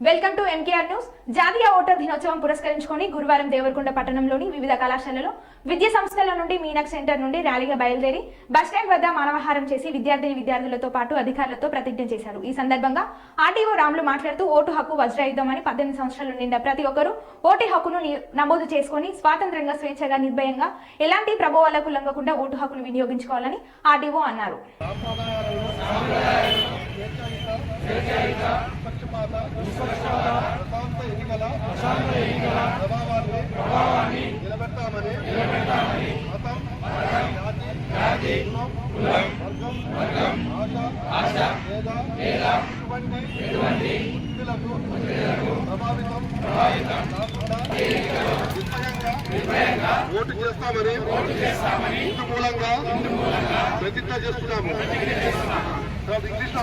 Welcome to MKR news. జాతీయ voter దినోత్సవం పురస్కరించుకొని గురువారం దేవరకొండ పట్టణంలోని వివిధ కళాశాలలో విద్యా సంస్థల నుండి మీనాక్ సెంటర్ నుండి ర్యాలీగా బయలుదేరి బస్టాండ్ వద్ద మానవహారం చేసి విద్యార్థిని విద్యార్థులతో పాటు అధికారులతో ప్రతిజ్ఞ చేశారు. ఈ సందర్భంగా ఆర్టీఓ రాములు మాట్లాడుతూ ఓటు హక్కు వజ్రాయుధమని పద్దెనిమిది సంవత్సరాలు నిండా ప్రతి ఒక్కరూ ఓటు హక్కును నమోదు చేసుకొని స్వాతంత్రంగా స్వేచ్ఛగా నిర్భయంగా ఎలాంటి ప్రభావాలకు లొంగకుండా ఓటు హక్కును వినియోగించుకోవాలని ఆర్టీఓ అన్నారు. ప్రశాంత ఎన్నికల ప్రభావాన్ని నిలబెడతామని మతం జాతి వర్గం ఆశ లేదా ఇటువంటి ప్రభావితం ఓటు చేస్తామని ఇందు మూలంగా ప్రతిజ్ఞ చేస్తున్నాము. ఇంగ్లీష్లో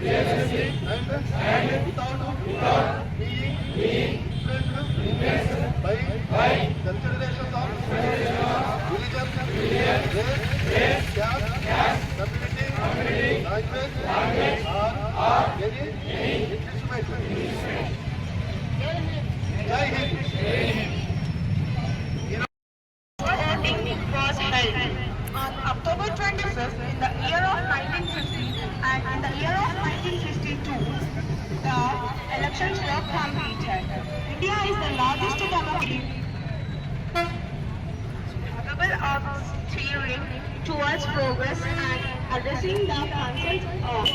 fearlessly, and, and without, without being, being influenced, influenced by, by considerations of, religion, religion, race, race, caste, caste, community, community, language, language, or, or any, any instrument. Jai Hind. voting was held on October 25th in the year of 1950 and in the year of 1952. The elections were completed. India is the largest democracy capable of steering towards progress and addressing the concerns of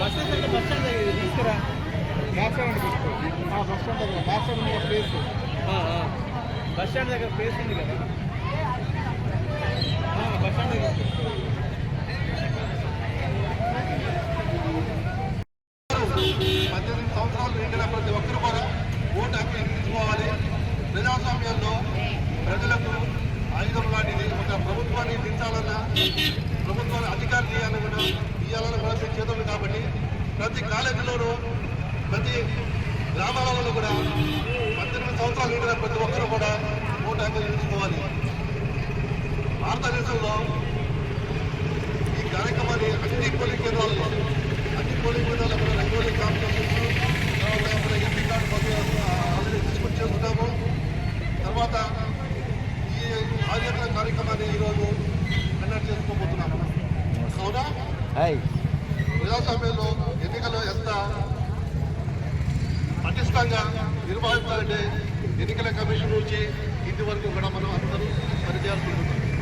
bus stand bus stand దగ్గర తీసుకురా back side ఉండి bus stand దగ్గర place bus stand దగ్గర place ఉంది కదా bus stand దగ్గర పద్దెనిమిది సంవత్సరాలు నిండిన ప్రతి ఒక్కరు కూడా ఓటు హక్కు ఎక్కించుకోవాలి ప్రజాస్వామ్యంలో ప్రజలకు ఆయుధం లాంటిది ఒక ప్రభుత్వాన్ని దించాలన్నా ప్రభుత్వాన్ని అధికారం చేయాలని కూడా ఇవ్వాలని కూడా చేతుంది కాబట్టి ప్రతి కాలేజీలోనూ ప్రతి గ్రామాలలో కూడా పద్దెనిమిది సంవత్సరాలు నిండిన ప్రతి ఒక్కరు కూడా ఓటు హక్కు ఎక్కించుకోవాలి భారతదేశంలో ఈ కార్యక్రమాన్ని అన్ని పోలింగ్ కేంద్రాల్లో అన్ని పోలింగ్ కేంద్రాల్లో మనం రంగోలీ కాంపిటీషన్స్ తర్వాత ఎంపీ కార్డు ఆల్రెడీ డిస్కస్ చేస్తున్నాము తర్వాత ఈ ఆచరణ కార్యక్రమాన్ని ఈరోజు కండక్ట్ చేసుకోబోతున్నాము. కావున ప్రజాస్వామ్యంలో ఎన్నికలు ఎంత పటిష్టంగా నిర్వహించాలంటే ఎన్నికల కమిషన్ నుంచి ఇంటి వరకు కూడా మనం అందరూ పనిచేయాల్సి ఉంటుంది